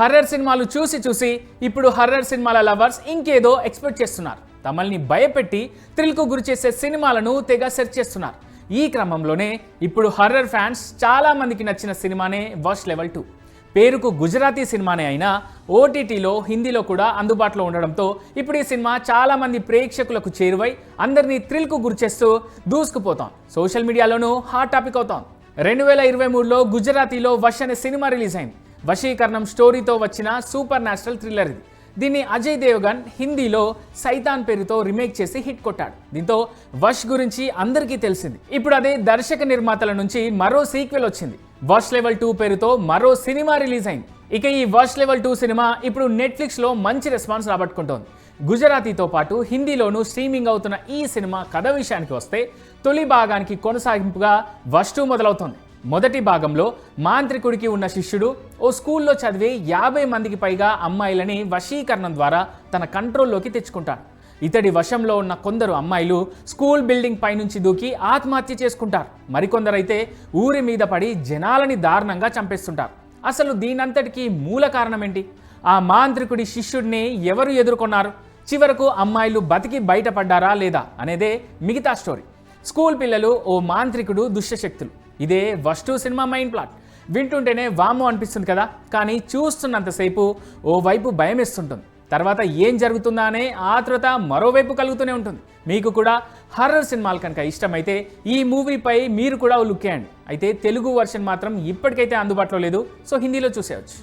Horror సినిమాలు చూసి చూసి ఇప్పుడు హర్రర్ సినిమాల లవర్స్ ఇంకేదో ఎక్స్పెక్ట్ చేస్తున్నారు. తమల్ని భయపెట్టి థ్రిల్కు గురి చేసే సినిమాలను తెగ సెర్చ్ చేస్తున్నారు. ఈ క్రమంలోనే ఇప్పుడు హర్రర్ ఫ్యాన్స్ చాలా మందికి నచ్చిన సినిమానే వర్ష్ లెవెల్ టూ. పేరుకు గుజరాతీ సినిమానే అయినా ఓటీటీలో హిందీలో కూడా అందుబాటులో ఉండడంతో ఇప్పుడు ఈ సినిమా చాలామంది ప్రేక్షకులకు చేరువై అందరినీ థ్రిల్కు గురిచేస్తూ దూసుకుపోతాం సోషల్ మీడియాలోనూ హాట్ టాపిక్ అవుతాం రెండు వేల ఇరవై మూడులో గుజరాతీలో వష్ అనే సినిమా రిలీజ్ అయింది. వశీకరణం స్టోరీతో వచ్చిన సూపర్ న్యాచురల్ థ్రిల్లర్ ఇది. దీన్ని అజయ్ దేవగన్ హిందీలో సైతాన్ పేరుతో రీమేక్ చేసి హిట్ కొట్టాడు. దీంతో వష్ గురించి అందరికీ తెలిసింది. ఇప్పుడు అదే దర్శక నిర్మాతల నుంచి మరో సీక్వెల్ వచ్చింది. వష్ లెవెల్ టూ పేరుతో మరో సినిమా రిలీజ్ అయింది. ఇక ఈ వష్ లెవెల్ టూ సినిమా ఇప్పుడు నెట్ఫ్లిక్స్లో మంచి రెస్పాన్స్ రాబట్టుకుంటోంది. గుజరాతీతో పాటు హిందీలోనూ స్ట్రీమింగ్ అవుతున్న ఈ సినిమా కథ విషయానికి వస్తే తొలి భాగానికి కొనసాగింపుగా వష్ టూ మొదలవుతోంది. మొదటి భాగంలో మాంత్రికుడికి ఉన్న శిష్యుడు ఓ స్కూల్లో చదివే యాభై మందికి పైగా అమ్మాయిలని వశీకరణం ద్వారా తన కంట్రోల్లోకి తెచ్చుకుంటాడు. ఇతడి వశంలో ఉన్న కొందరు అమ్మాయిలు స్కూల్ బిల్డింగ్ పైనుంచి దూకి ఆత్మహత్య చేసుకుంటారు. మరికొందరైతే ఊరి మీద పడి జనాలని దారుణంగా చంపేస్తుంటారు. అసలు దీనంతటికీ మూల కారణం ఏంటి ఆ మాంత్రికుడి శిష్యుడిని ఎవరు ఎదుర్కొన్నారు? చివరకు అమ్మాయిలు బతికి బయటపడ్డారా లేదా? అనేదే మిగతా స్టోరీ. స్కూల్ పిల్లలు ఓ మాంత్రికుడు దుష్టశక్తులు. ఇదే వస్టు సినిమా మైండ్ ప్లాట్ వింటుంటేనే వాము అనిపిస్తుంది కదా. కానీ చూస్తున్నంతసేపు ఓ వైపు భయం వేస్తుంటుంది తర్వాత ఏం జరుగుతుందా అనే ఆతృత మరోవైపు కలుగుతూనే ఉంటుంది. మీకు కూడా హర్రర్ సినిమాలు కనుక ఇష్టమైతే ఈ మూవీపై మీరు కూడా లుక్ వేయండి. అయితే తెలుగు వర్షన్ మాత్రం ఇప్పటికైతే అందుబాటులో లేదు. సో హిందీలో చూసేయచ్చు.